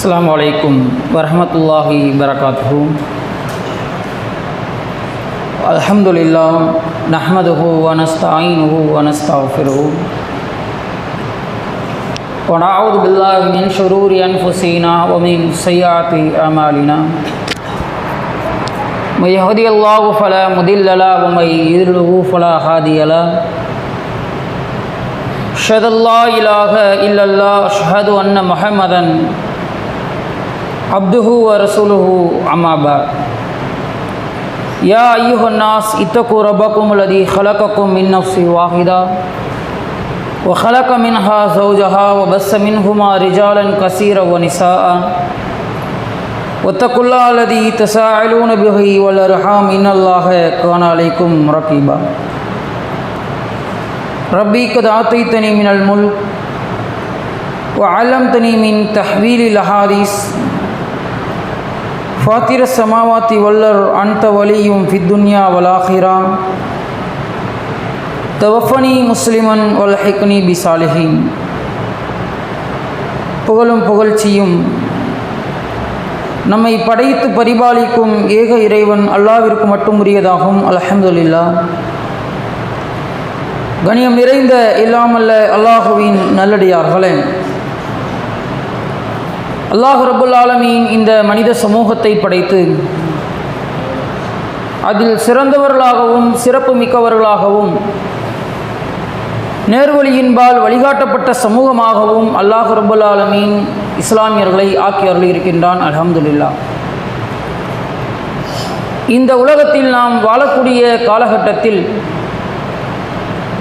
السلام عليكم ورحمة الله وبركاته الحمد لله نحمده ونستعينه ونستغفره ونعوذ بالله من شرور أنفسنا ومن سيئات أعمالنا من يهدي الله فلا مضل له ومن يضلله فلا هادي له أشهد أن لا إله إلا الله أشهد أن محمدا عبده ورسوله أما بعد. يا أيها الناس اتقوا ربكم الذي خلقكم من نفس واحدة وخلق منها زوجها وبث منهما رجالا كثيرا ونساء. واتقوا الله الذي تساءلون به والأرحام إن الله كان عليكم رقيبا. ربي قد آتيتني من الملك وعلمتني من تحويل الأحاديث ஃபாத்திர சமாவாத்தி வல்லர் அன்த வலியும் ஃபித்துன்யா வலாஹிரா தவஃபனி முஸ்லிமன் ஒல் ஹெக்னி பி சாலிஹின் புகழும் புகழ்ச்சியும் நம்மை படைத்து பரிபாலிக்கும் ஏக இறைவன் அல்லாவிற்கு மட்டும் உரியதாகும். அலஹம்துல்லா கணியம் நிறைந்த இல்லாமல்ல அல்லாஹுவின் நல்லடியார்களே. அல்லாஹு ரபுல் ஆலமீன் இந்த மனித சமூகத்தை படைத்து அதில் சிறந்தவர்களாகவும் சிறப்பு மிக்கவர்களாகவும் நேர்வழியின்பால் வழிகாட்டப்பட்ட சமூகமாகவும் அல்லாஹு ரபுல் ஆலமீன் இஸ்லாமியர்களை ஆக்கி இருக்கின்றான் அலமதுல்லா இந்த உலகத்தில் நாம் வாழக்கூடிய காலகட்டத்தில்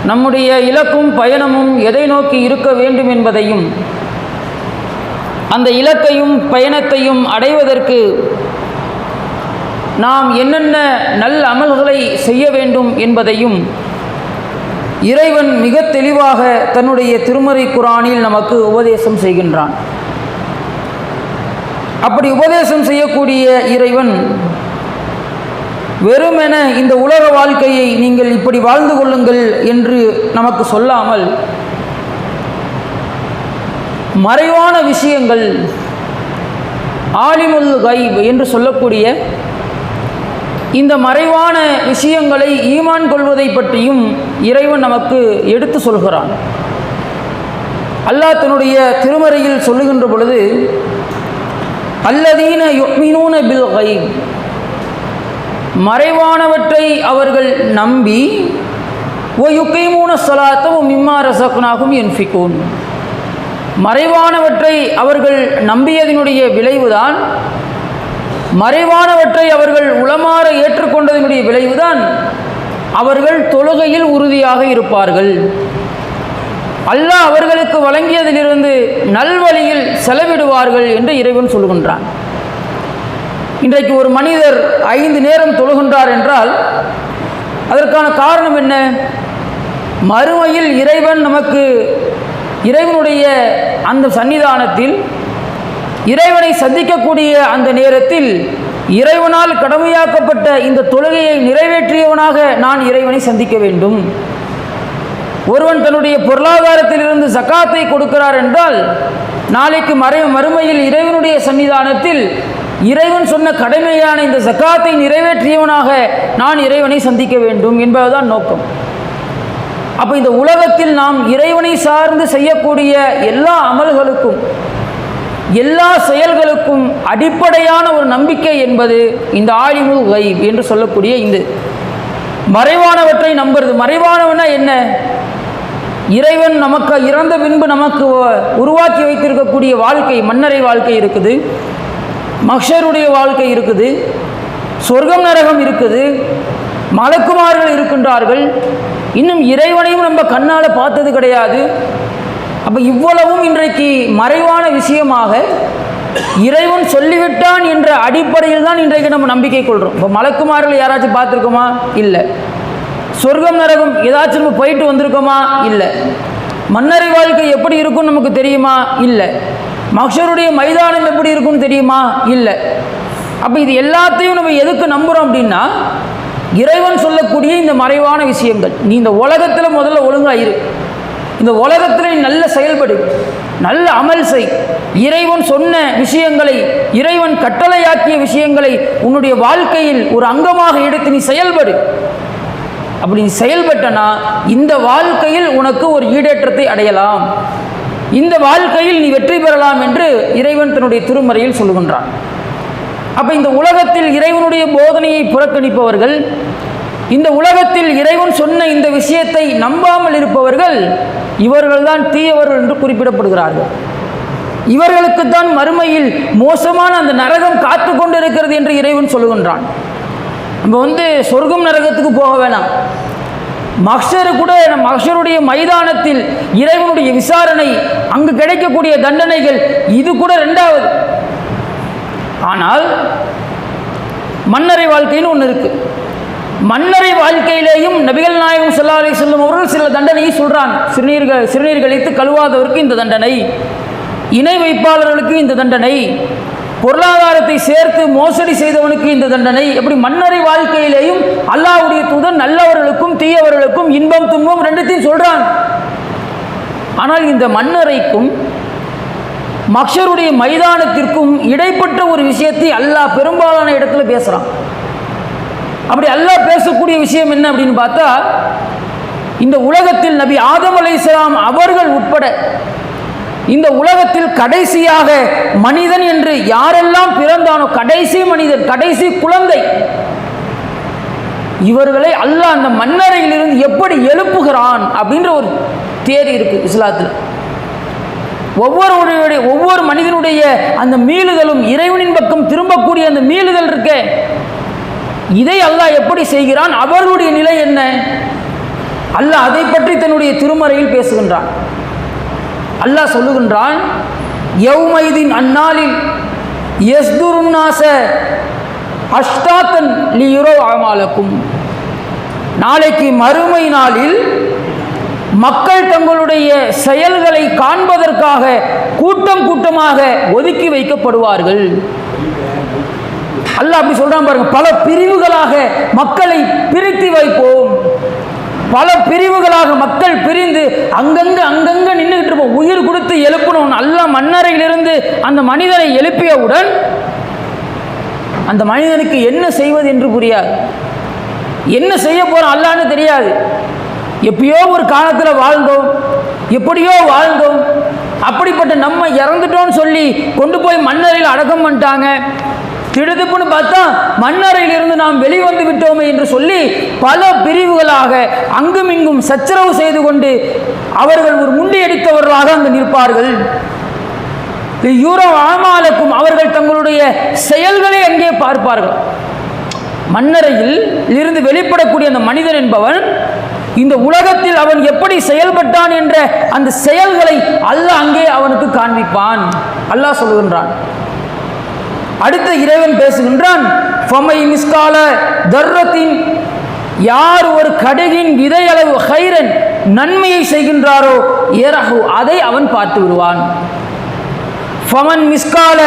நம்முடைய இலக்கும் பயணமும் எதை நோக்கி இருக்க வேண்டும் என்பதையும் அந்த இலக்கையும் பயணத்தையும் அடைவதற்கு நாம் என்னென்ன நல்ல அமல்களை செய்ய வேண்டும் என்பதையும் இறைவன் மிக தெளிவாக தன்னுடைய திருமறை குரானில் நமக்கு உபதேசம் செய்கின்றான். அப்படி உபதேசம் செய்யக்கூடிய இறைவன் வெறுமென இந்த உலக வாழ்க்கையை நீங்கள் இப்படி வாழ்ந்து கொள்ளுங்கள் என்று நமக்கு சொல்லாமல் மறைவான விஷயங்கள் ஆலிமுல் கைப் என்று சொல்லக்கூடிய இந்த மறைவான விஷயங்களை ஈமான் கொள்வதை பற்றியும் இறைவன் நமக்கு எடுத்து சொல்கிறான். அல்லாஹ் தன்னுடைய திருமறையில் சொல்லுகின்ற பொழுது அல்லதீன யுக்மினூன பில் கைப் மறைவானவற்றை அவர்கள் நம்பி ஓ யுக்கைமூன சலாத்தவும் மிம்மா ரசக்னாகும் என்ஃபிகூன் மறைவானவற்றை அவர்கள் நம்பியதனுடைய விளைவுதான் மறைவானவற்றை அவர்கள் உளமாற ஏற்றுக்கொண்டதனுடைய விளைவுதான் அவர்கள் தொழுகையில் உறுதியாக இருப்பார்கள். அல்லாஹ் அவர்களுக்கு வழங்கியதிலிருந்து நல்வழியில் செலவிடுவார்கள் என்று இறைவன் சொல்கின்றான் இன்றைக்கு ஒரு மனிதர் ஐந்து நேரம் தொழுகின்றார் என்றால் அதற்கான காரணம் என்ன? மறுமையில் இறைவன் நமக்கு இறைவனுடைய அந்த சன்னிதானத்தில் இறைவனை சந்திக்கக்கூடிய அந்த நேரத்தில் இறைவனால் கடமையாக்கப்பட்ட இந்த தொழுகையை நிறைவேற்றியவனாக நான் இறைவனை சந்திக்க வேண்டும். ஒருவன் தன்னுடைய பொருளாதாரத்திலிருந்து சக்காத்தை கொடுக்கிறார் என்றால் நாளைக்கு மறை மறுமையில் இறைவனுடைய சன்னிதானத்தில் இறைவன் சொன்ன கடமையான இந்த சக்காத்தை நிறைவேற்றியவனாக நான் இறைவனை சந்திக்க வேண்டும் என்பதுதான் நோக்கம். அப்போ இந்த உலகத்தில் நாம் இறைவனை சார்ந்து செய்யக்கூடிய எல்லா அமல்களுக்கும் எல்லா செயல்களுக்கும் அடிப்படையான ஒரு நம்பிக்கை என்பது இந்த ஆலிமுல் கைப் என்று சொல்லக்கூடிய இந்த மறைவானவற்றை நம்புறது. மறைவானவனா என்ன? இறைவன் நமக்கு இறந்த பின்பு நமக்கு உருவாக்கி வைத்திருக்கக்கூடிய வாழ்க்கை மன்னரை வாழ்க்கை இருக்குது. மக்ஷருடைய வாழ்க்கை இருக்குது. சொர்க்கம் நரகம் இருக்குது. மலக்குமார்கள் இருக்கின்றார்கள். இன்னும் இறைவனையும் நம்ம கண்ணால் பார்த்தது கிடையாது. அப்போ இவ்வளவும் இன்றைக்கு மறைவான விஷயமாக இறைவன் சொல்லிவிட்டான் என்ற அடிப்படையில் தான் இன்றைக்கு நம்ம நம்பிக்கை கொள்கிறோம் இப்போ மலக்குமார்கள் யாராச்சும் பார்த்துருக்கோமா? இல்லை. சொர்க்கம் நரகம் ஏதாச்சும் நம்ம போயிட்டு வந்திருக்கோமா? இல்லை. மன்னரை வாழ்க்கை எப்படி இருக்கும்னு நமக்கு தெரியுமா? இல்லை. மக்ஷருடைய மைதானம் எப்படி இருக்கும்னு தெரியுமா? இல்லை. அப்போ இது எல்லாத்தையும் நம்ம எதுக்கு நம்புகிறோம் அப்படின்னா இறைவன் சொல்லக்கூடிய இந்த மறைவான விஷயங்கள். நீ இந்த உலகத்தில் முதல்ல ஒழுங்காயிரு இந்த உலகத்தில் நீ நல்ல செயல்படு. நல்ல அமல் செய். இறைவன் சொன்ன விஷயங்களை இறைவன் கட்டளையாக்கிய விஷயங்களை உன்னுடைய வாழ்க்கையில் ஒரு அங்கமாக எடுத்து நீ செயல்படு. அப்படி நீ செயல்பட்டனா இந்த வாழ்க்கையில் உனக்கு ஒரு ஈடேற்றத்தை அடையலாம். இந்த வாழ்க்கையில் நீ வெற்றி பெறலாம் என்று இறைவன் தன்னுடைய திருமறையில் சொல்லுகின்றான். அப்போ இந்த உலகத்தில் இறைவனுடைய போதனையை புறக்கணிப்பவர்கள் இந்த உலகத்தில் இறைவன் சொன்ன இந்த விஷயத்தை நம்பாமல் இருப்பவர்கள் இவர்கள்தான் தீயவர்கள் என்று குறிப்பிடப்படுகிறார்கள். இவர்களுக்குத்தான் மறுமையில் மோசமான அந்த நரகம் காத்து கொண்டிருக்கிறது என்று இறைவன் சொல்லுகின்றான். நம்ம வந்து சொர்க்கம் நரகத்துக்கு போக வேணாம். மக்ஷரு கூட நம் மக்ஷருடைய மைதானத்தில் இறைவனுடைய விசாரணை அங்கு கிடைக்கக்கூடிய தண்டனைகள் இது கூட ரெண்டாவது. ஆனால் மன்னரை வாழ்க்கைன்னு ஒன்று இருக்குது மன்னரை வாழ்க்கையிலேயும் நபிகள் நாயகம் ஸல்லல்லாஹு செல்லும் வஸல்லம் அவர்கள் சில தண்டனையை சொல்கிறான் சிறுநீர்கள் சிறுநீர் கழித்து கழுவாதவருக்கு இந்த தண்டனை இணை வைப்பாளர்களுக்கு இந்த தண்டனை பொருளாதாரத்தை சேர்த்து மோசடி செய்தவனுக்கு இந்த தண்டனை எப்படி மன்னரை வாழ்க்கையிலேயும் அல்லாவுடைய தூதர் நல்லவர்களுக்கும் தீயவர்களுக்கும் இன்பம் துன்பம் ரெண்டுத்தையும் சொல்கிறான் ஆனால் இந்த மன்னரைக்கும் மக்ஷருடைய மைதானத்திற்கும் இடைப்பட்ட ஒரு விஷயத்தை அல்லாஹ் பெரும்பாலான இடத்துல பேசுகிறான் அப்படி அல்லாஹ் பேசக்கூடிய விஷயம் என்ன அப்படின்னு பார்த்தா இந்த உலகத்தில் நபி ஆதம் அலைஹிஸ்ஸலாம் அவர்கள் உட்பட இந்த உலகத்தில் கடைசியாக மனிதன் என்று யாரெல்லாம் பிறந்தானோ கடைசி மனிதன் கடைசி குழந்தை இவர்களை அல்லாஹ் அந்த மன்னரையிலிருந்து எப்படி எழுப்புகிறான் அப்படின்ற ஒரு தேதி இருக்கு இஸ்லாத்தில். ஒவ்வொருவருடைய ஒவ்வொரு மனிதனுடைய அந்த மீளுதலும் இறைவனின் பக்கம் திரும்பக்கூடிய அந்த மீளுதல் இருக்கே. இதை அல்லாஹ் எப்படி செய்கிறான்? அவர்களுடைய நிலை என்ன? அல்லாஹ் அதை பற்றி தன்னுடைய திருமறையில் பேசுகின்றான். அல்லாஹ் சொல்லுகின்றான் யௌமைதின் அந்நாளில் எஸ்துருநாச அஷ்டாத்தன் லியுரோ ஆமாலக்கும் நாளைக்கு மறுமை நாளில் மக்கள் தங்களுடைய செயல்களை காண்பதற்காக கூட்டம் கூட்டமாக ஒதுக்கி வைக்கப்படுவார்கள். அல்லாஹ் அப்படி சொல்றான் பாருங்க பல பிரிவுகளாக மக்களை பிரித்து வைப்போம். பல பிரிவுகளாக மக்கள் பிரிந்து அங்கங்கு அங்கங்க நின்றுகிட்டு இருப்போம். உயிர் கொடுத்து எழுப்பணும் அல்ல மன்னரையிலிருந்து அந்த மனிதனை எழுப்பியவுடன் அந்த மனிதனுக்கு என்ன செய்வது என்று புரியாது. என்ன செய்ய போறோம் அல்லான்னு தெரியாது. எப்பயோ ஒரு காலத்தில் வாழ்ந்தோம் எப்படியோ வாழ்ந்தோம். அப்படிப்பட்ட நம்ம இறந்துட்டோம்னு சொல்லி கொண்டு போய் மன்னரையில் அடக்கம் பண்ணிட்டாங்க. திடுதுப்புன்னு பார்த்தா மன்னரையிலிருந்து நாம் வெளிவந்து விட்டோமே என்று சொல்லி பல பிரிவுகளாக அங்கும் இங்கும் சச்சரவு செய்து கொண்டு அவர்கள் ஒரு முண்டியடித்தவர்களாக அங்கு நிற்பார்கள். யூரோ ஆமாலுக்கும் அவர்கள் தங்களுடைய செயல்களை அங்கே பார்ப்பார்கள். மண்ணறையில் இருந்து வெளிப்படக்கூடிய அந்த மனிதன் என்பவன் இந்த உலகத்தில் அவன் எப்படி செயல்பட்டான் என்ற அந்த செயல்களை அல்லாஹ் அங்கே அவனுக்கு காண்பிப்பான். அல்லாஹ் சொல்லுகின்றான். அடுத்த இறைவன் பேசுகின்றான் ஃபமை மிஸ்கால தர்ரத்தின் யார் ஒரு கடுகின் விதையளவு ஹைரன் நன்மையை செய்கின்றாரோ ஏரகு அதை அவன் பார்த்து விடுவான். ஃபமன் மிஸ்கால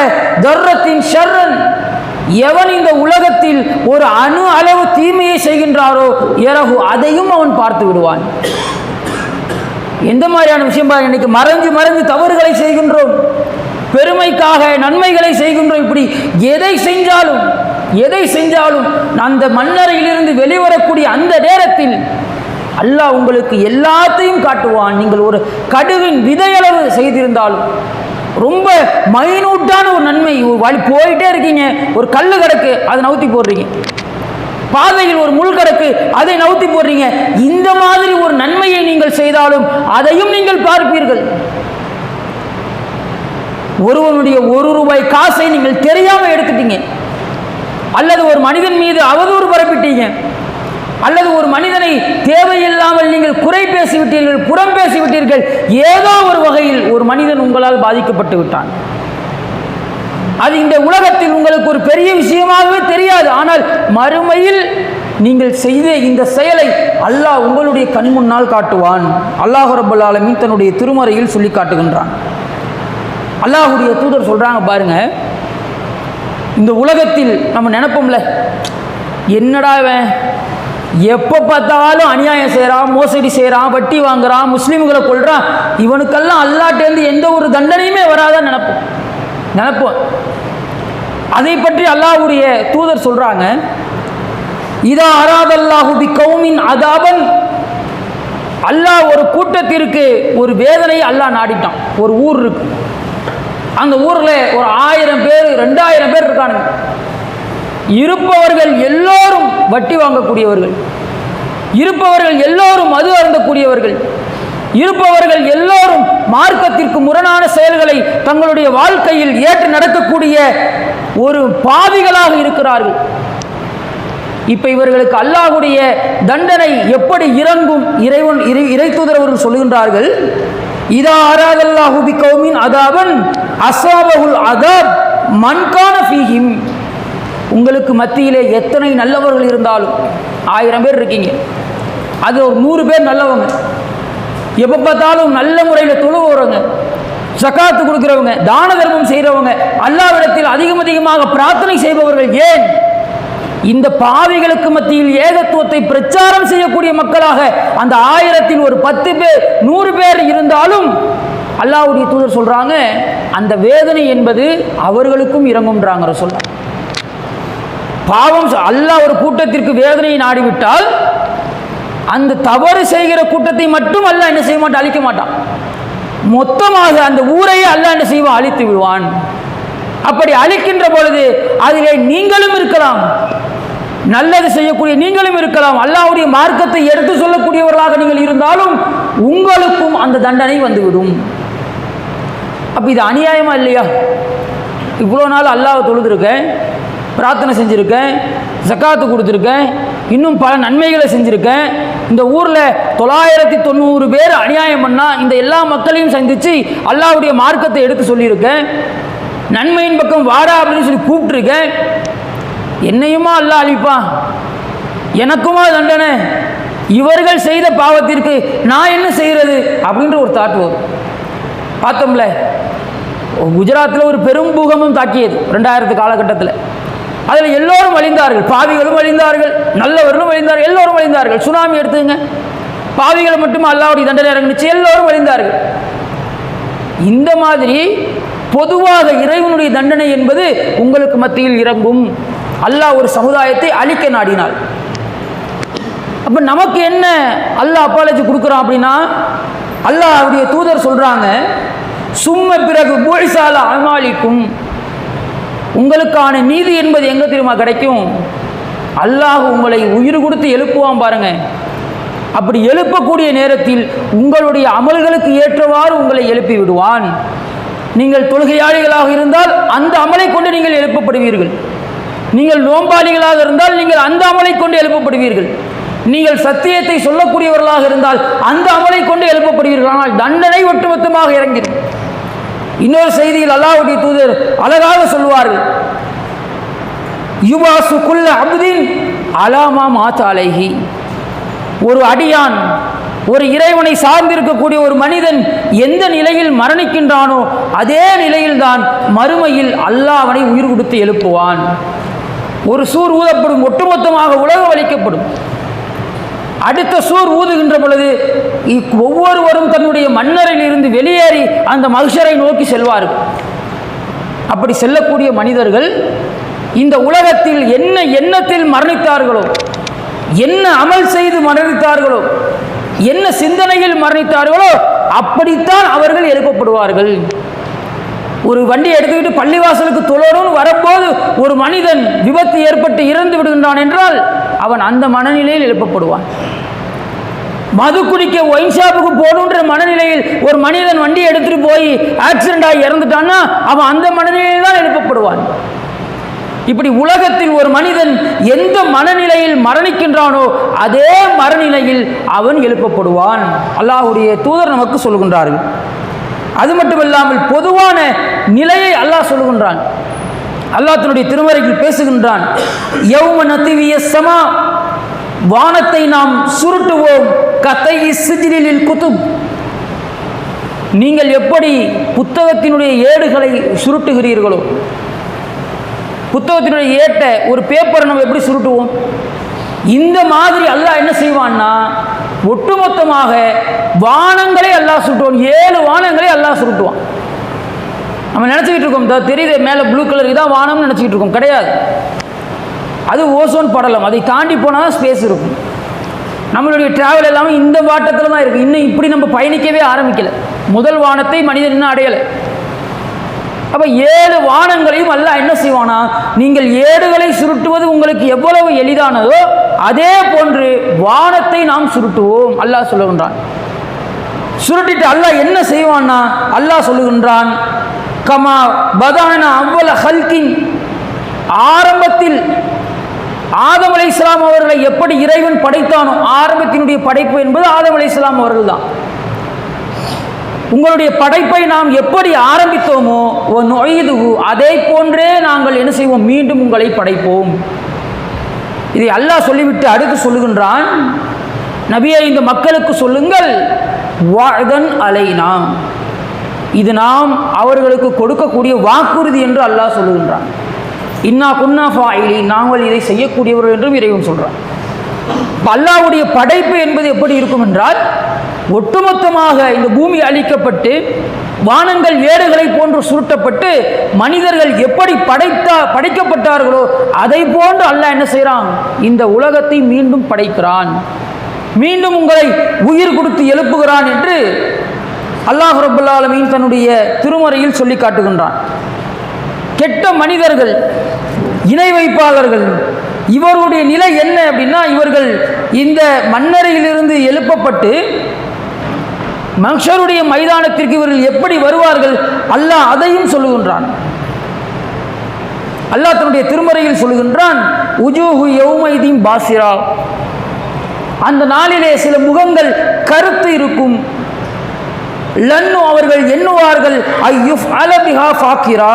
தர்ரத்தின் ஷர்ரன் எவன் இந்த உலகத்தில் ஒரு அணு அளவு தீமையை செய்கின்றாரோ இரகு அதையும் அவன் பார்த்து விடுவான். எந்த மாதிரியான விஷயம் இன்னைக்கு மறைஞ்சு மறைஞ்சு தவறுகளை செய்கின்றோம். பெருமைக்காக நன்மைகளை செய்கின்றோம். இப்படி எதை செஞ்சாலும் எதை செஞ்சாலும் அந்த மன்னரையிலிருந்து வெளிவரக்கூடிய அந்த நேரத்தில் அல்லாஹ் உங்களுக்கு எல்லாத்தையும் காட்டுவான். நீங்கள் ஒரு கடுவின் விதையளவு செய்திருந்தாலும் ரொம்ப மைனூட்டான ஒரு நன்மை. ஒரு வழி போயிட்டே இருக்கீங்க. ஒரு கல் கிடக்கு அதை நவுத்தி போடுறீங்க. பாதையில் ஒரு முள் கிடக்கு அதை நவுத்தி போடுறீங்க. இந்த மாதிரி ஒரு நன்மையை நீங்கள் செய்தாலும் அதையும் நீங்கள் பார்ப்பீர்கள். ஒருவனுடைய ஒரு ரூபாய் காசை நீங்கள் தெரியாமல் எடுத்துட்டீங்க. அல்லது ஒரு மனிதன் மீது அவதூறு பரப்பிட்டீங்க. அல்லது ஒரு மனிதனை தேவையில்லாமல் நீங்கள் குறை பேசிவிட்டீர்கள் புறம் பேசிவிட்டீர்கள் ஏதோ ஒரு வகையில் ஒரு மனிதன் உங்களால் பாதிக்கப்பட்டு விட்டான். அது இந்த உலகத்தில் உங்களுக்கு ஒரு பெரிய விஷயமாகவே தெரியாது. ஆனால் மறுமையில் நீங்கள் செய்த இந்த செயலை அல்லாஹ் உங்களுடைய கண் முன்னால் காட்டுவான். அல்லாஹ் ரபுல் ஆலமீன் தன்னுடைய திருமறையில் சொல்லி காட்டுகின்றான். அல்லாஹுடைய தூதர் சொல்றாங்க பாருங்க இந்த உலகத்தில் நம்ம நினைப்போம்ல என்னடா இவன்? எப்போ பார்த்தாலும் அநியாயம் செய்கிறான் மோசடி செய்கிறான் வட்டி வாங்குறான் முஸ்லீம்களை கொள்றான் இவனுக்கெல்லாம் அல்லாட்டேருந்து எந்த ஒரு தண்டனையுமே வராதான் நினைப்போம். நினப்போம். அதை பற்றி அல்லாஹுடைய தூதர் சொல்றாங்க இதா அராதல்லாஹு பி கௌமின் அதாபன். அல்லாஹ் ஒரு கூட்டத்திற்கு ஒரு வேதனையை அல்லாஹ் நாடிட்டான். ஒரு ஊர் இருக்கு. அந்த ஊரில் ஒரு ஆயிரம் பேர் ரெண்டாயிரம் பேர் இருக்கானுங்க. இருப்பவர்கள் எல்லோரும் வட்டி வாங்கக்கூடியவர்கள். இருப்பவர்கள் எல்லோரும் மது அருந்தக்கூடியவர்கள். இருப்பவர்கள் எல்லோரும் மார்க்கத்திற்கு முரணான செயல்களை தங்களுடைய வாழ்க்கையில் ஏற்று நடக்கக்கூடிய ஒரு பாவிகளாக இருக்கிறார்கள். இப்ப இவர்களுக்கு அல்லாஹுடைய தண்டனை எப்படி இறங்கும் இறைவன் இறை இறைத்தூதர் சொல்கின்றார்கள் இதா அராதல்லாஹு பி கௌமின் அதாவன் அசாபகுல் அதாப் மன்கான ஃபீஹிம். உங்களுக்கு மத்தியிலே எத்தனை நல்லவர்கள் இருந்தாலும் ஆயிரம் பேர் இருக்கீங்க. அது ஒரு நூறு பேர் நல்லவங்க. எப்போ பார்த்தாலும் நல்ல முறையில் தொழுவுறவங்க சக்காத்து கொடுக்குறவங்க தான தர்மம் செய்கிறவங்க அல்லாவிடத்தில் அதிகம் அதிகமாக பிரார்த்தனை செய்பவர்கள் ஏன்? இந்த பாவிகளுக்கு மத்தியில் ஏகத்துவத்தை பிரச்சாரம் செய்யக்கூடிய மக்களாக அந்த ஆயிரத்தில் ஒரு பத்து பேர் நூறு பேர் இருந்தாலும் அல்லாஹ்வுடைய தூதர் சொல்கிறாங்க அந்த வேதனை என்பது அவர்களுக்கும் இறங்கும்ன்றாங்கிற சொல்கிறாங்க பாவம் அல்ல அல்லாஹ் ஒரு கூட்டத்திற்கு வேதனையை நாடிவிட்டால் அந்த தவறு செய்கிற கூட்டத்தை மட்டும் அல்ல என்ன செய்ய மாட்டான்? அழிக்க மாட்டான். மொத்தமாக அந்த ஊரையே அல்ல என்ன செய்வான்? அழித்து விடுவான். அப்படி அழிக்கின்ற பொழுது அதிலே நீங்களும் இருக்கலாம். நல்லது செய்யக்கூடிய நீங்களும் இருக்கலாம். அல்லாவுடைய மார்க்கத்தை எடுத்து சொல்லக்கூடியவர்களாக நீங்கள் இருந்தாலும் உங்களுக்கும் அந்த தண்டனை வந்துவிடும். அப்போ இது அநியாயமா இல்லையா? இவ்வளோ நாள் அல்லாஹ் தொழுதுருக்கேன். பிரார்த்தனை செஞ்சுருக்கேன் ஜக்காத்து கொடுத்துருக்கேன் இன்னும் பல நன்மைகளை செஞ்சுருக்கேன். இந்த ஊரில் தொள்ளாயிரத்தி தொண்ணூறு பேர் அநியாயம் பண்ணால் இந்த எல்லா மக்களையும் சந்தித்து அல்லாஹ்வுடைய மார்க்கத்தை எடுத்து சொல்லியிருக்கேன். நன்மையின் பக்கம் வாடா அப்படின்னு சொல்லி கூப்பிட்டுருக்கேன். என்னையுமா அல்லாஹ் அழிப்பான் எனக்குமா தண்டனை? இவர்கள் செய்த பாவத்திற்கு நான் என்ன செய்கிறது அப்படின்ற ஒரு தாட் வரும். பார்த்தோம்ல குஜராத்தில் ஒரு பெரும் பூகமும் தாக்கியது ரெண்டாயிரத்து காலகட்டத்தில். அதில் எல்லோரும் அழிந்தார்கள். பாவிகளும் அழிந்தார்கள். நல்லவர்களும் அழிந்தார்கள். எல்லோரும் அழிந்தார்கள். சுனாமி எடுத்துங்க பாவிகள் மட்டும் அல்லாவுடைய தண்டனை இறங்குனுச்சு எல்லோரும் அழிந்தார்கள். இந்த மாதிரி பொதுவாக இறைவனுடைய தண்டனை என்பது உங்களுக்கு மத்தியில் இறங்கும். அல்லாஹ் ஒரு சமுதாயத்தை அழிக்க நாடினாள். அப்போ நமக்கு என்ன அல்லாஹ் அப்பாலஜி கொடுக்குறான் அப்படின்னா அல்லாஹ் அவருடைய தூதர் சொல்கிறாங்க சும்ம பிறகு புழிசால அமாளிக்கும் உங்களுக்கான நீதி என்பது எங்கே தெரியுமா கிடைக்கும்? அல்லாஹ் உங்களை உயிர் கொடுத்து எழுப்புவான் பாருங்க. அப்படி எழுப்பக்கூடிய நேரத்தில் உங்களுடைய அமல்களுக்கு ஏற்றவாறு உங்களை எழுப்பி விடுவான். நீங்கள் தொழுகையாளிகளாக இருந்தால் அந்த அமலை கொண்டு நீங்கள் எழுப்பப்படுவீர்கள். நீங்கள் நோம்பாளிகளாக இருந்தால் நீங்கள் அந்த அமலை கொண்டு எழுப்பப்படுவீர்கள். நீங்கள் சத்தியத்தை சொல்லக்கூடியவர்களாக இருந்தால் அந்த அமலை கொண்டு எழுப்பப்படுவீர்கள். ஆனால் தண்டனை ஒட்டுமொத்தமாக இறங்கிடும். இன்னொரு செய்தியில் அல்லாவுடைய தூதர் அழகாக சொல்வார்கள் யுவா குல்ல அப்தின் அலாமா மாத்தாலைஹி ஒரு அடியான் ஒரு இறைவனை சார்ந்திருக்கக்கூடிய ஒரு மனிதன் எந்த நிலையில் மரணிக்கின்றானோ அதே நிலையில்தான் மறுமையில் அல்லாஹ் அவனை உயிர் கொடுத்து எழுப்புவான். ஒரு சூர் ஊதப்படும் ஒட்டுமொத்தமாக உலக அளிக்கப்படும் அடுத்த சூர் ஊதுகின்ற பொழுது ஒவ்வொருவரும் தன்னுடைய மன்னரில் இருந்து வெளியேறி அந்த மகிஷரை நோக்கி செல்வார்கள் அப்படி செல்லக்கூடிய மனிதர்கள் இந்த உலகத்தில் என்ன எண்ணத்தில் மரணித்தார்களோ என்ன அமல் செய்து மரணித்தார்களோ என்ன சிந்தனையில் மரணித்தார்களோ அப்படித்தான் அவர்கள் எழுப்பப்படுவார்கள். ஒரு வண்டி எடுத்துக்கிட்டு பள்ளிவாசலுக்கு தொழணும்னு வரும்போது ஒரு மனிதன் விபத்து ஏற்பட்டு இறந்து விடுகின்றான் என்றால் அவன் அந்த மனநிலையில் எழுப்பப்படுவான். மது குடிக்க ஒயின் ஷாப்புக்கு போகணுன்ற மனநிலையில் ஒரு மனிதன் வண்டி எடுத்துட்டு போய் ஆக்சிடென்ட் ஆகி இறந்துட்டான்னா அவன் அந்த மனநிலையில் தான் எழுப்பப்படுவான். இப்படி உலகத்தில் ஒரு மனிதன் எந்த மனநிலையில் மரணிக்கின்றானோ அதே மரநிலையில் அவன் எழுப்பப்படுவான். அல்லாஹுடைய தூதர் நமக்கு சொல்கின்றார்கள். அது மட்டுமல்லாமல் பொதுவான நிலையை அல்லாஹ் சொல்லுகின்றான். அல்லாஹ் தன்னுடைய பேசுகின்றான். யௌம நத்திவிய சமா வானத்தை நாம் சுருட்டுவோம். கத்தை சிஜிலில் குத்துப் நீங்கள் எப்படி புத்தகத்தினுடைய ஏடுகளை சுருட்டுகிறீர்களோ புத்தகத்தினுடைய ஏட்டை ஒரு பேப்பரை நம்ம எப்படி சுருட்டுவோம்? இந்த மாதிரி அல்லாஹ் என்ன செய்வான்னா ஒட்டுமொத்தமாக வானங்களை எல்லாம் சுட்டுவான். ஏழு வானங்களை எல்லாம் சுருட்டுவான். நம்ம நினச்சிக்கிட்டு இருக்கோம் இதோ தெரியுது மேலே ப்ளூ கலர் இதான் வானம்னு நினச்சிக்கிட்டு இருக்கோம். கிடையாது. அது ஓசோன் படலம். அதை தாண்டி போனால் தான் ஸ்பேஸ் இருக்கும். நம்மளுடைய டிராவல் எல்லாமே இந்த வாட்டத்தில் தான் இருக்குது இன்னும் இப்படி நம்ம பயணிக்கவே ஆரம்பிக்கலை. முதல் வானத்தை மனிதன் இன்னும் அடையலை. அப்போ ஏழு வானங்களையும் அல்லாஹ் என்ன செய்வானா? நீங்கள் ஏடுகளை சுருட்டுவது உங்களுக்கு எவ்வளவு எளிதானதோ அதே போன்று வானத்தை நாம் சுருட்டுவோம் அல்லாஹ் சொல்லுகின்றான். சுருட்டிட்டு அல்லாஹ் என்ன செய்வான்னா அல்லாஹ் சொல்லுகின்றான் கமா பதான அவ்வள ஹல்கின். ஆரம்பத்தில் ஆதம் அலை இஸ்லாம் அவர்களை எப்படி இறைவன் படைத்தானோ ஆரம்பத்தினுடைய படைப்பு என்பது ஆதம் அலை இஸ்லாம் அவர்கள் தான் உங்களுடைய படைப்பை நாம் எப்படி ஆரம்பித்தோமோ நொய்து அதே போன்றே நாங்கள் என்ன செய்வோம்? மீண்டும் உங்களை படைப்போம். இதை அல்லாஹ் சொல்லிவிட்டு அடுத்து சொல்லுகின்றான் நபியை இந்த மக்களுக்கு சொல்லுங்கள் வாதன் அலைனா. இது நாம் அவர்களுக்கு கொடுக்கக்கூடிய வாக்குறுதி என்று அல்லாஹ் சொல்லுகின்றான். இன்னா குன்னா ஃபாயிலி நாங்கள் இதை செய்யக்கூடியவர்கள் என்றும் இறைவன் சொல்கிறான் அல்லாவுடைய படைப்பு என்பது எப்படி இருக்கும் என்றால் ஒட்டுமொத்தமாக இந்த பூமி அழிக்கப்பட்டு வானங்கள் ஏடுகளை போன்று சுருட்டப்பட்டு மனிதர்கள் எப்படி படைத்தா படைக்கப்பட்டார்களோ அதை போன்று அல்ல என்ன செய்கிறான்? இந்த உலகத்தை மீண்டும் படைக்கிறான். மீண்டும் உங்களை உயிர் கொடுத்து எழுப்புகிறான் என்று அல்லாஹ் ரபுல்லாலமீன் தன்னுடைய திருமறையில் சொல்லி காட்டுகின்றான். கெட்ட மனிதர்கள் இணை வைப்பாளர்கள் இவருடைய நிலை என்ன அப்படின்னா இவர்கள் இந்த மண்ணறையிலிருந்து எழுப்பப்பட்டு மனுஷருடைய மைதானத்திற்கு இவர்கள் எப்படி வருவார்கள்? அல்லாஹ் அதையும் சொல்லுகின்றான். அல்லாஹ் தன்னுடைய திருமறையில் சொல்லுகின்றான் உஜூஹு யௌமைதீன் பாசிரா. அந்த நாளிலே சில முகங்கள் கருத்து இருக்கும். லன்னு அவர்கள் எண்ணுவார்கள் ஐயுஃப் அலபிஹா ஃபாக்கிரா.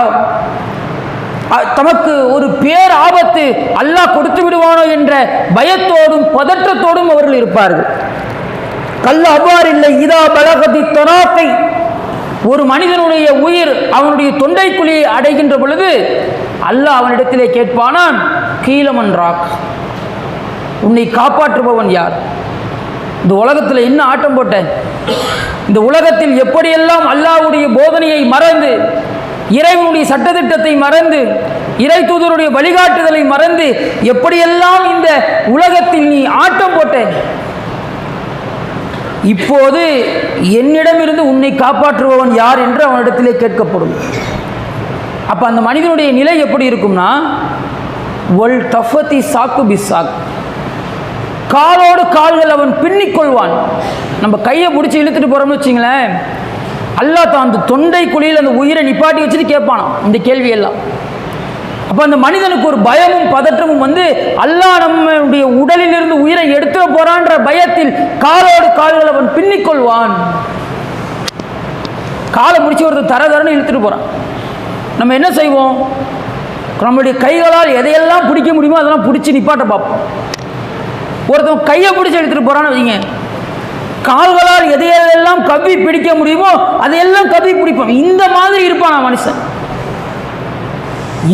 தமக்கு ஒரு பேர் ஆபத்து அல்லாஹ் கொடுத்து விடுவானோ என்ற பயத்தோடும் பதற்றத்தோடும் அவர்கள் இருப்பார்கள். கல் அவ்வாறு இல்லை இதா பலகதி தொனாத்தை. ஒரு மனிதனுடைய உயிர் அவனுடைய தொண்டைக்குழியை அடைகின்ற பொழுது அல்லாஹ் அவனிடத்திலே கேட்பானான் கீழமன்றாக். உன்னை காப்பாற்றுபவன் யார்? இந்த உலகத்தில் என்ன ஆட்டம் போட்டேன்? இந்த உலகத்தில் எப்படியெல்லாம் அல்லாஹ்வுடைய போதனையை மறந்து இறைவனுடைய சட்டதிட்டத்தை மறந்து இறை தூதருடைய வழிகாட்டுதலை மறந்து எப்படியெல்லாம் இந்த உலகத்தில் நீ ஆட்டம் போட்டேன்? இப்போது என்னிடமிருந்து உன்னை காப்பாற்றுபவன் யார் என்று அவனிடத்திலே கேட்கப்படும். அப்போ அந்த மனிதனுடைய நிலை எப்படி இருக்கும்னா ஒல் தஃபத்தி சாக்கு பிசாக். காலோடு கால்கள் அவன் பின்னிக் கொள்வான். நம்ம கையை பிடிச்சி இழுத்துட்டு போகிறோம்னு வச்சிங்களேன் அல்லாஹ் தான் அந்த தொண்டை குழியில் அந்த உயிரை நிப்பாட்டி வச்சுட்டு கேட்பானான் இந்த கேள்வியெல்லாம். அப்போ அந்த மனிதனுக்கு ஒரு பயமும் பதற்றமும் வந்து அல்லாஹ் நம்முடைய உடலிலிருந்து உயிரை எடுத்துட போறான்ற பயத்தில் காலோடு கால்கள் அவன் பின்னிக் கொள்வான் காலை முடிச்சு ஒருத்தர் தர தரன்னு இழுத்துட்டு போகிறான் நம்ம என்ன செய்வோம்? நம்மளுடைய கைகளால் எதையெல்லாம் பிடிக்க முடியுமோ அதெல்லாம் பிடிச்சி நிப்பாட்ட பார்ப்போம். ஒருத்தன் கையை பிடிச்சி எடுத்துகிட்டு போகிறான்னு வைங்க. கால்களால் எதையெல்லாம் கவ்வி பிடிக்க முடியுமோ அதையெல்லாம் கவ்வி பிடிப்போம். இந்த மாதிரி இருப்பான் மனுஷன்.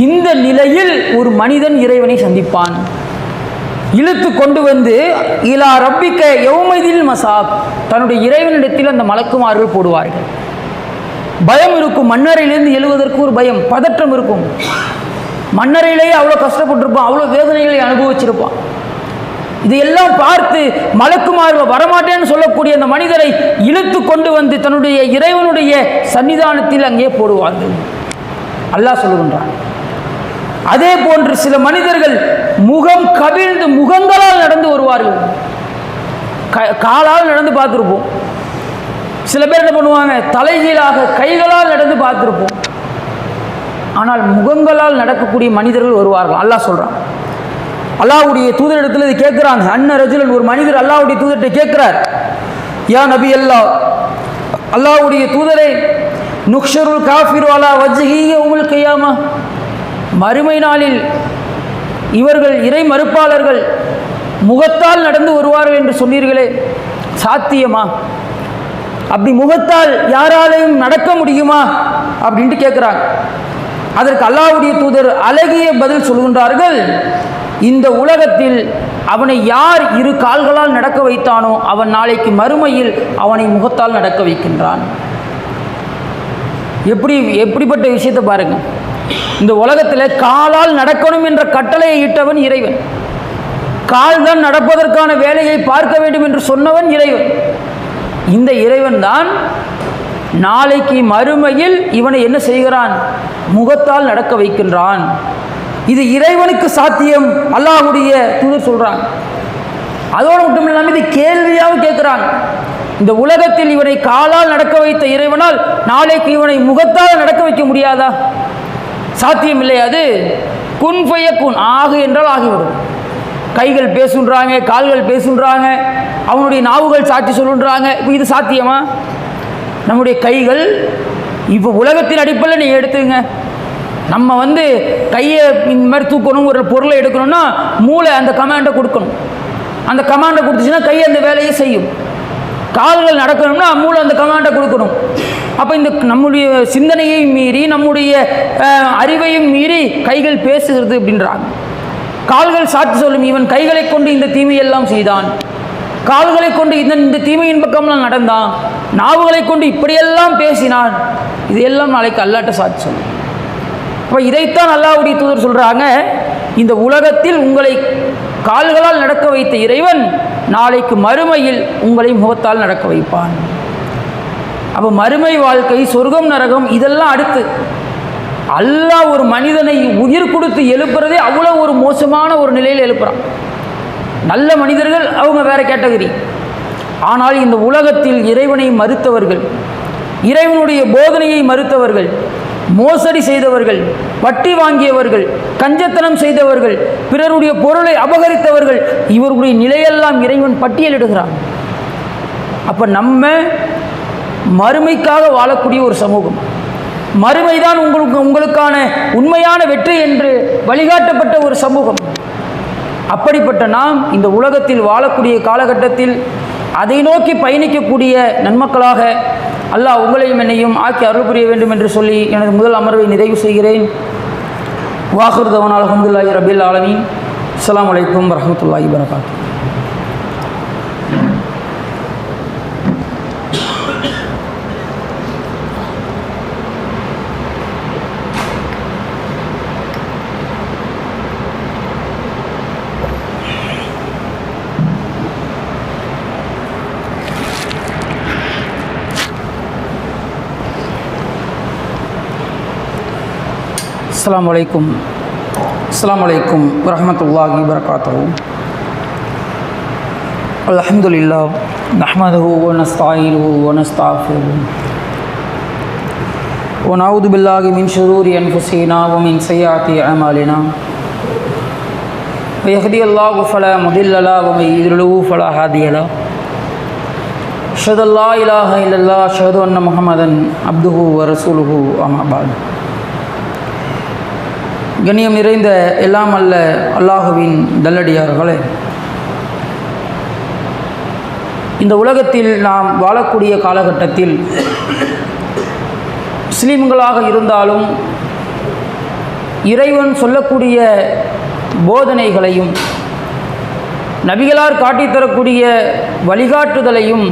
இந்த நிலையில் ஒரு மனிதன் இறைவனை சந்திப்பான். இழுத்து கொண்டு வந்து இலா ரப்பிக்க எவ்மைதில் மசாப். தன்னுடைய இறைவனிடத்தில் அந்த மலக்குமார்கள் போடுவார்கள். பயம் இருக்கும் மன்னரையிலிருந்து எழுவதற்கு ஒரு பயம் பதற்றம் இருக்கும். மன்னரையிலேயே அவ்வளோ கஷ்டப்பட்டிருப்பான் அவ்வளோ வேதனைகளை அனுபவிச்சிருப்பான். இதையெல்லாம் பார்த்து மலக்குமார்கள் வரமாட்டேன்னு சொல்லக்கூடிய அந்த மனிதரை இழுத்து கொண்டு வந்து தன்னுடைய இறைவனுடைய சன்னிதானத்தில் அங்கே போடுவார்கள். அல்லாஹ் சொல்லுகின்றான் அதே போன்று சில மனிதர்கள் முகம் கவிழ்ந்து முகங்களால் நடந்து வருவார்கள். க- காலால் நடந்து பார்த்துருப்போம். சில பேர் என்ன பண்ணுவாங்க? தலைகீழாக கைகளால் நடந்து பார்த்துருப்போம். ஆனால் முகங்களால் நடக்கக்கூடிய மனிதர்கள் வருவார்கள். அல்லாஹ் சொல்கிறான் அல்லாவுடைய தூதரிடத்தில் இது கேட்குறாங்க. அன்ன ரஜுலன் ஒரு மனிதர் அல்லாவுடைய தூதர்கிட்ட கேட்குறார். யா நபி அல்லாஹ் அல்லாஹ்வுடைய தூதரை நுக்ஷருல் காஃபிர் அலா வஜ்ஹிஹி உங்களுக்கு கையாமா. மறுமை நாளில் இவர்கள் இறை மறுப்பாளர்கள் முகத்தால் நடந்து வருவார்கள் என்று சொன்னீர்களே சாத்தியமா? அப்படி முகத்தால் யாராலையும் நடக்க முடியுமா? அப்படின்ட்டு கேட்குறாங்க. அதற்கு அல்லாவுடைய தூதர் அழகிய பதில் சொல்கின்றார்கள் இந்த உலகத்தில் அவனை யார் இரு கால்களால் நடக்க வைத்தானோ அவன் நாளைக்கு மறுமையில் அவனை முகத்தால் நடக்க வைக்கின்றான். எப்படி எப்படிப்பட்ட விஷயத்தை பாருங்கள் இந்த உலகத்தில் காலால் நடக்கணும் என்ற கட்டளையை இட்டவன் இறைவன். கால் தான் நடப்பதற்கான வேலையை பார்க்க வேண்டும் என்று சொன்னவன் இறைவன். இந்த இறைவன் தான் நாளைக்கு மறுமையில் இவனை என்ன செய்கிறான்? முகத்தால் நடக்க வைக்கின்றான். இது இறைவனுக்கு சாத்தியம். அல்லாஹுடைய தூதர் சொல்கிறான் அதோடு மட்டும் இல்லாமல் இது கேள்வியாக கேட்குறான். இந்த உலகத்தில் இவனை காலால் நடக்க வைத்த இறைவனால் நாளைக்கு இவனை முகத்தால் நடக்க வைக்க முடியாதா? சாத்தியம் இல்லை அது குன் குன் ஆகு என்றால் ஆகிவிடும். கைகள் பேசுன்றாங்க கால்கள் பேசுன்றாங்க அவனுடைய நாவுகள் சாட்சி சொல்லுன்றாங்க. இப்போ இது சாத்தியமா? நம்முடைய கைகள் இப்போ உலகத்தின் அடிப்படையில் நீங்கள் எடுத்துங்க நம்ம வந்து கையை இந்த மாதிரி தூக்கணும் ஒரு பொருளை எடுக்கணும்னா மூளை அந்த கமாண்டை கொடுக்கணும். அந்த கமாண்டை கொடுத்துச்சுன்னா கை அந்த வேலையை செய்யும். கால்கள் நடக்கணும்னா மூளை அந்த கமாண்டை கொடுக்கணும். அப்போ இந்த நம்முடைய சிந்தனையை மீறி நம்முடைய அறிவையும் மீறி கைகள் பேசுகிறது அப்படின்றாங்க. கால்கள் சாட்சி சொல்லும் இவன் கைகளை கொண்டு இந்த தீமையெல்லாம் செய்தான். கால்களை கொண்டு இந்த இந்த தீமையின் பக்கம்லாம் நடந்தான். நாவுகளை கொண்டு இப்படியெல்லாம் பேசினான். இதையெல்லாம் நாளைக்கு அல்லாட்ட சாட்சி சொல்லும். அப்போ இதைத்தான் அல்லாவுடைய தூதர் சொல்கிறாங்க இந்த உலகத்தில் உங்களை கால்களால் நடக்க வைத்த இறைவன் நாளைக்கு மறுமையில் உங்களை முகத்தால் நடக்க வைப்பான். அப்போ மறுமை வாழ்க்கை சொர்க்கம் நரகம் இதெல்லாம் அடுத்து. அல்லாஹ் ஒரு மனிதனை உயிர் கொடுத்து எழுப்புறதே அவ்வளோ ஒரு மோசமான ஒரு நிலையில் எழுப்புறான். நல்ல மனிதர்கள் அவங்க வேற கேட்டகரி. ஆனால் இந்த உலகத்தில் இறைவனை மறுத்தவர்கள் இறைவனுடைய போதனையை மறுத்தவர்கள் மோசடி செய்தவர்கள் வட்டி வாங்கியவர்கள் கஞ்சத்தனம் செய்தவர்கள் பிறருடைய பொருளை அபகரித்தவர்கள் இவர்களுடைய நிலையெல்லாம் இறைவன் பட்டியலிடுகிறான். அப்போ நம்ம மறுமைக்காக வாழக்கூடிய ஒரு சமூகம். மறுமைதான் உங்களுக்கு உங்களுக்கான உண்மையான வெற்றி என்று வழிகாட்டப்பட்ட ஒரு சமூகம். அப்படிப்பட்ட நாம் இந்த உலகத்தில் வாழக்கூடிய காலகட்டத்தில் அதை நோக்கி பயணிக்கக்கூடிய நன்மக்களாக அல்லாஹ் உங்களையும் என்னையும் ஆக்கி அருள் புரிய வேண்டும் என்று சொல்லி எனது முதல் அமர்வை நிறைவு செய்கிறேன். வாஹுர்தவன் அலமதுல்லாஹி ரபில் ஆலமின். அலாம் வலைக்கம் வரமத்துல்லாஹி வரகாத்து அஸ்ஸலாமு அலைக்கும் அஸ்ஸலாமு அலைக்கும் வரஹ்மத்துல்லாஹி வரகாத்துஹு அல்ஹம்துலில்லாஹ் நஹ்மதுஹு வ நஸ்தாயினுஹு வ நஸ்தஃபிருஹு ونعوذ بالله من شرور أنفسنا ومن سيئات أعمالنا ويهدي الله فلا مضل له ومن يضلل فلا هادي له أشهد أن لا إله إلا الله أشهد أن محمدا عبده ورسوله أما بعد கண்ணியம் நிறைந்த எல்லாம் அல்ல அல்லாஹுவின் நல்லடியார்களே. இந்த உலகத்தில் நாம் வாழக்கூடிய காலகட்டத்தில் முஸ்லீம்களாக இருந்தாலும் இறைவன் சொல்லக்கூடிய போதனைகளையும் நபிகளார் காட்டித்தரக்கூடிய வழிகாட்டுதலையும்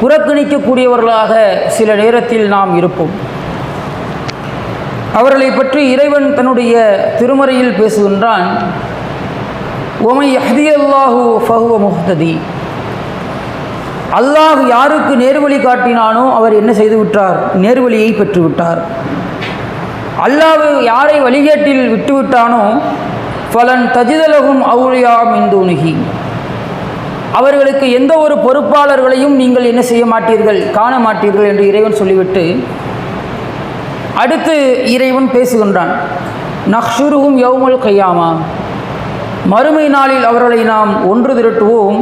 புறக்கணிக்கக்கூடியவர்களாக சில நேரத்தில் நாம் இருப்போம். அவர்களை பற்றி இறைவன் தன்னுடைய திருமறையில் பேசுகின்றான். ஒமை ஹதியல்லாஹு ஃபஹுவ முஹ்ததி. அல்லாஹ் யாருக்கு நேர்வழி காட்டினானோ அவர் என்ன செய்து விட்டார் நேர்வழியை பெற்றுவிட்டார். அல்லாஹ் யாரை வழிகேட்டில் விட்டுவிட்டானோ பலன் தஜிதலகும் அவுளியா மின்தூனுகி அவர்களுக்கு எந்த ஒரு பொறுப்பாளர்களையும் நீங்கள் என்ன செய்ய மாட்டீர்கள் காண மாட்டீர்கள் என்று இறைவன் சொல்லிவிட்டு அடுத்து இறைவன் பேசுகின்றான். நக்ஷுருகும் யௌமுல் கையாமா. மறுமை நாளில் அவர்களை நாம் ஒன்று திரட்டுவோம்.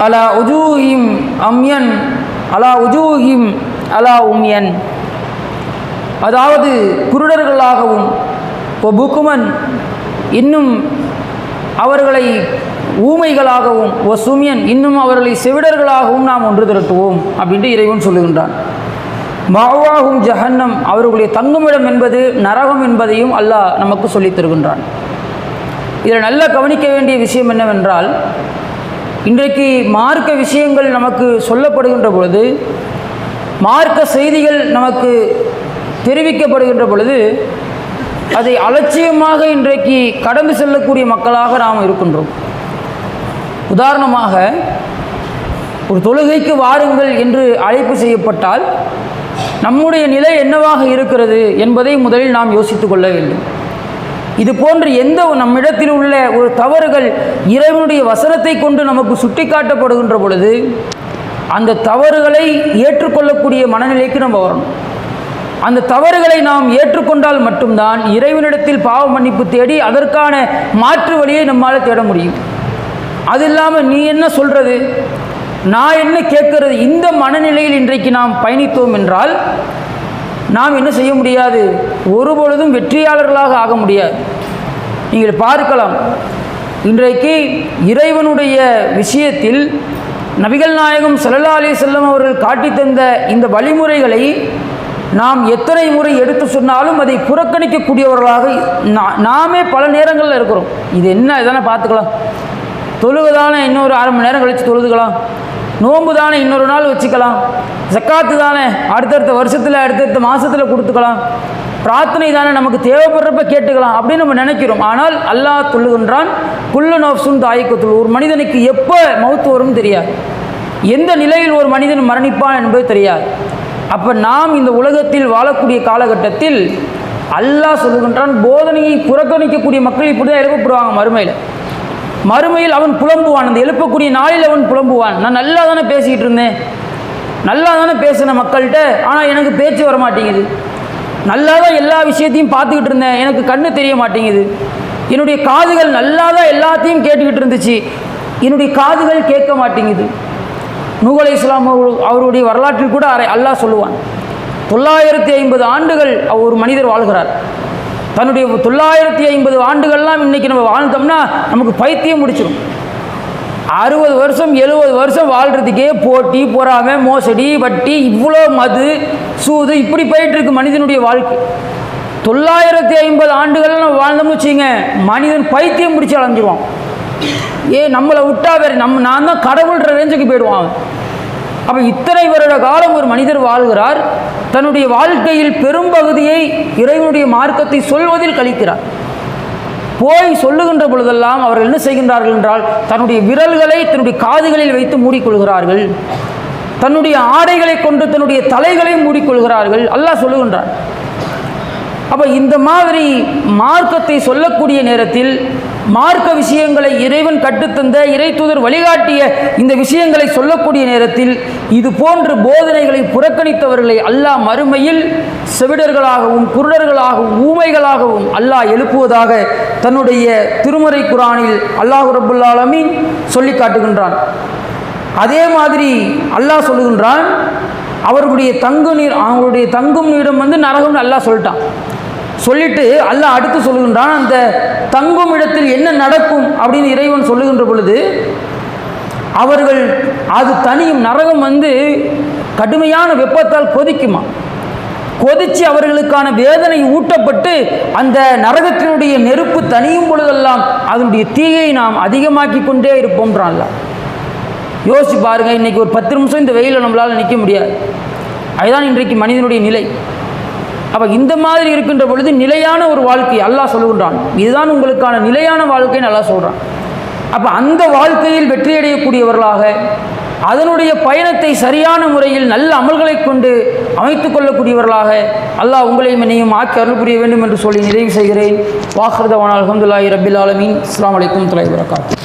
அலா உஜூஹிம் அம்யன். அலா உஜூஹிம் அலா உம்யன். அதாவது குருடர்களாகவும் புக்குமன் இன்னும் அவர்களை ஊமைகளாகவும் ஒ சுமியன் இன்னும் அவர்களை செவிடர்களாகவும் நாம் ஒன்று திரட்டுவோம் அப்படின்ட்டு இறைவன் சொல்லுகின்றான். மாவாகும் ஜஹன்னம் அவர்களுடைய தங்குமிடம் என்பது நரகம் என்பதையும் அல்லாஹ் நமக்கு சொல்லித் தருகின்றான். இதில் நல்லா கவனிக்க வேண்டிய விஷயம் என்னவென்றால் இன்றைக்கு மார்க்க விஷயங்கள் நமக்கு சொல்லப்படுகின்ற பொழுது மார்க்க செய்திகள் நமக்கு தெரிவிக்கப்படுகின்ற பொழுது அதை அலட்சியமாக இன்றைக்கு கடந்து செல்லக்கூடிய மக்களாக நாம் இருக்கின்றோம். உதாரணமாக ஒரு தொழுகைக்கு வாருங்கள் என்று அழைப்பு செய்யப்பட்டால் நம்முடைய நிலை என்னவாக இருக்கிறது என்பதை முதலில் நாம் யோசித்துக் கொள்ள வேண்டும். இது போன்று எந்த நம்மிடத்தில் உள்ள ஒரு தவறுகள் இறைவனுடைய வசனத்தை கொண்டு நமக்கு சுட்டிக்காட்டப்படுகின்ற பொழுது அந்த தவறுகளை ஏற்றுக்கொள்ளக்கூடிய மனநிலைக்கு நம்ம வரணும். அந்த தவறுகளை நாம் ஏற்றுக்கொண்டால் மட்டும்தான் இறைவனிடத்தில் பாவ மன்னிப்பு தேடி அதற்கான மாற்று வழியை நம்மால் தேட முடியும். அது இல்லாமல் நீ என்ன சொல்கிறது நான் என்ன கேட்கறது? இந்த மனநிலையில் இன்றைக்கு நாம் பயணித்தோம் என்றால் நாம் என்ன செய்ய முடியாது? ஒருபொழுதும் வெற்றியாளர்களாக ஆக முடியாது. நீங்கள் பார்க்கலாம். இன்றைக்கு இறைவனுடைய விஷயத்தில் நபிகள் நாயகம் சல்லா அலி செல்லம் அவர்கள் காட்டித் தந்த இந்த வழிமுறைகளை நாம் எத்தனை முறை எடுத்து சொன்னாலும் அதை புறக்கணிக்கக்கூடியவர்களாக நா- நாமே பல நேரங்களில் இருக்கிறோம். இது என்ன? இதெல்லாம் பார்த்துக்கலாம். தொழுகு தானே இன்னொரு அரை மணி நேரம் கழித்து தொழுதுக்கலாம். நோன்பு தானே இன்னொரு நாள் வச்சுக்கலாம். ஜக்காத்து தானே அடுத்தடுத்த வருஷத்தில் அடுத்தடுத்த மாதத்தில் கொடுத்துக்கலாம். பிரார்த்தனை தானே நமக்கு தேவைப்படுறப்ப கேட்டுக்கலாம் அப்படின்னு நம்ம நினைக்கிறோம். ஆனால் அல்லாஹ் தொழுகின்றான் குள்ள நோப்சும் தாயக்கத்துள் ஒரு மனிதனுக்கு எப்போ மௌத்து வரும்னு தெரியாது. எந்த நிலையில் ஒரு மனிதன் மரணிப்பான் என்பது தெரியாது. அப்போ நாம் இந்த உலகத்தில் வாழக்கூடிய காலகட்டத்தில் அல்லாஹ் சொல்லுகின்றான் போதனையை புறக்கணிக்கக்கூடிய மக்கள் இப்படி தான் எழுப்பப்படுவாங்க மறுமையில். மறுமையில் அவன் புலம்புவான். அந்த எழுப்பக்கூடிய நாளில் அவன் புலம்புவான். நான் நல்லா தானே பேசிக்கிட்டு இருந்தேன். நல்லா தானே பேசின மக்கள்கிட்ட ஆனால் எனக்கு பேச்சு வர மாட்டேங்குது. நல்லா தான் எல்லா விஷயத்தையும் பார்த்துக்கிட்டு இருந்தேன். எனக்கு கண்ணு தெரிய மாட்டேங்குது. என்னுடைய காதுகள் நல்லா தான் எல்லாத்தையும் கேட்டுக்கிட்டு இருந்துச்சு. என்னுடைய காதுகள் கேட்க மாட்டேங்குது. நூகலை இஸ்லாம் அவருடைய வரலாற்றில் கூட அரை அல்லாஹ் சொல்லுவான். தொள்ளாயிரத்தி ஐம்பது ஆண்டுகள் அவர் ஒரு மனிதர் வாழ்கிறார். தன்னுடைய தொள்ளாயிரத்தி ஐம்பது ஆண்டுகள்லாம் இன்னைக்கு நம்ம வாழ்ந்தோம்னா நமக்கு பைத்தியம் முடிச்சிடும் அறுபது வருஷம் எழுபது வருஷம் வாழ்கிறதுக்கே போட்டி பொறாமை மோசடி வட்டி இவ்வளோ மது சூது இப்படி போயிட்டு இருக்கு மனிதனுடைய வாழ்க்கை. தொள்ளாயிரத்தி ஐம்பது ஆண்டுகள் நம்ம வாழ்ந்தோம்னு வச்சுங்க மனிதன் பைத்தியம் பிடிச்சி அலைஞ்சிருவான். ஏ நம்மளை விட்டா வேறு நம்ம நான் தான் கடவுள்ன்ற ரேஞ்சுக்கு போயிடுவான் அவன். அப்போ இத்தனை வருட காலம் ஒரு மனிதர் வாழ்கிறார். தன்னுடைய வாழ்க்கையில் பெரும்பகுதியை இறைவனுடைய மார்க்கத்தை சொல்வதில் கழிக்கிறார். போய் சொல்லுகின்ற பொழுதெல்லாம் அவர்கள் என்ன செய்கின்றார்கள் என்றால் தன்னுடைய விரல்களை தன்னுடைய காதுகளில் வைத்து மூடிக்கொள்கிறார்கள். தன்னுடைய ஆடைகளை கொண்டு தன்னுடைய தலைகளை மூடிக்கொள்கிறார்கள். அல்லாஹ் சொல்லுகின்றார் அப்போ இந்த மாதிரி மார்க்கத்தை சொல்லக்கூடிய நேரத்தில் மார்க்க விஷயங்களை இறைவன் கட்டுத்தந்த இறை தூதர் வழிகாட்டிய இந்த விஷயங்களை சொல்லக்கூடிய நேரத்தில் இது போன்று போதனைகளை புறக்கணித்தவர்களை அல்லாஹ் மறுமையில் செவிடர்களாகவும் குருடர்களாகவும் ஊமைகளாகவும் அல்லாஹ் எழுப்புவதாக தன்னுடைய திருமறை குரானில் அல்லாஹு ரபுல் சொல்லி காட்டுகின்றான். அதே மாதிரி அல்லாஹ் சொல்லுகின்றான் அவர்களுடைய தங்கு நீர் அவங்களுடைய தங்கும் நீடம் வந்து நரகம்னு அல்லாஹ் சொல்லிட்டான். சொல்லிட்டு அல்ல அடுத்து சொல்லுகின்றான் அந்த தங்கும் இடத்தில் என்ன நடக்கும் அப்படின்னு இறைவன் சொல்லுகின்ற பொழுது அவர்கள் அது தனியும் நரகம் வந்து கடுமையான வெப்பத்தால் கொதிக்குமா? கொதிச்சு அவர்களுக்கான வேதனை ஊட்டப்பட்டு அந்த நரகத்தினுடைய நெருப்பு தனியும் பொழுதெல்லாம் அதனுடைய தீயை நாம் அதிகமாக்கி கொண்டே இருப்போம்ன்றான் யோசிச்சு பாருங்கள் இன்னைக்கு ஒரு பத்து நிமிஷம் இந்த வெயிலில் நம்மளால் நிற்க முடியாது. அதுதான் இன்றைக்கு மனிதனுடைய நிலை. அப்போ இந்த மாதிரி இருக்கின்ற பொழுது நிலையான ஒரு வாழ்க்கை அல்லாஹ் சொல்லுகின்றான். இதுதான் உங்களுக்கான நிலையான வாழ்க்கைன்னு நல்லா சொல்கிறான் அப்போ அந்த வாழ்க்கையில் வெற்றியடையக்கூடியவர்களாக அதனுடைய பயணத்தை சரியான முறையில் நல்ல அமல்களை கொண்டு அமைத்து கொள்ளக்கூடியவர்களாக அல்லாஹ் உங்களையும் என்னையும் ஆக்கி அருள் புரிய வேண்டும் என்று சொல்லி நிறைவு செய்கிறேன். வாஹர்தவான் அலமதுல்லாஹி ரபில் ஆலமின். இஸ்லாம் அலைக்கும் துலை